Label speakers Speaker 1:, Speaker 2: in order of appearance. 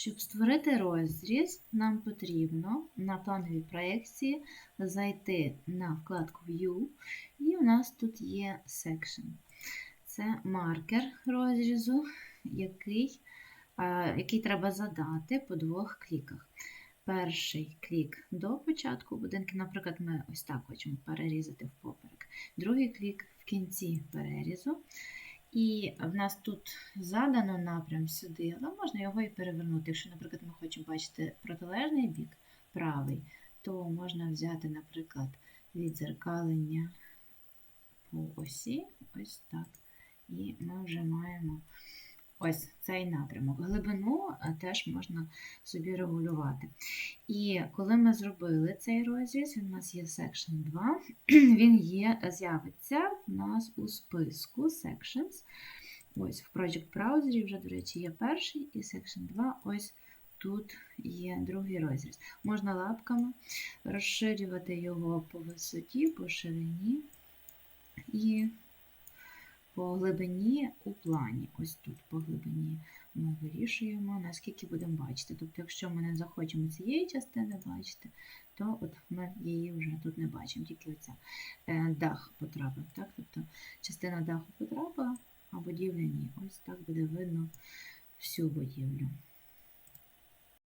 Speaker 1: Щоб створити розріз, нам потрібно на плановій проєкції зайти на вкладку View, і у нас тут є Section. Це маркер розрізу, який, е, який треба задати по двох кліках. Перший клік до початку будинку, наприклад, ми ось так хочемо перерізати впоперек. Другий клік в кінці перерізу. І в нас тут задано напрям сюди, але можна його і перевернути. Якщо, наприклад, ми хочемо бачити протилежний бік, правий, то можна взяти, наприклад, відзеркалення по осі, ось так. І ми вже маємо ось цей напрямок. Глибину е, теж можна собі регулювати. І коли ми зробили цей розріз, у нас є Section 2, він є, з'явиться у нас у списку Sections. Ось в Project Browser вже, до речі, є перший, і Section 2 ось тут є другий розріз. Можна лапками розширювати його по висоті, по ширині і по глибині у плані. Ось тут по глибині ми вирішуємо, наскільки будемо бачити. Тобто, якщо ми не захочемо цієї частини бачити, то от ми її вже тут не бачимо, тільки оця е, дах потрапив. Так? Тобто частина даху потрапила, а будівля ні. Ось так буде видно всю будівлю.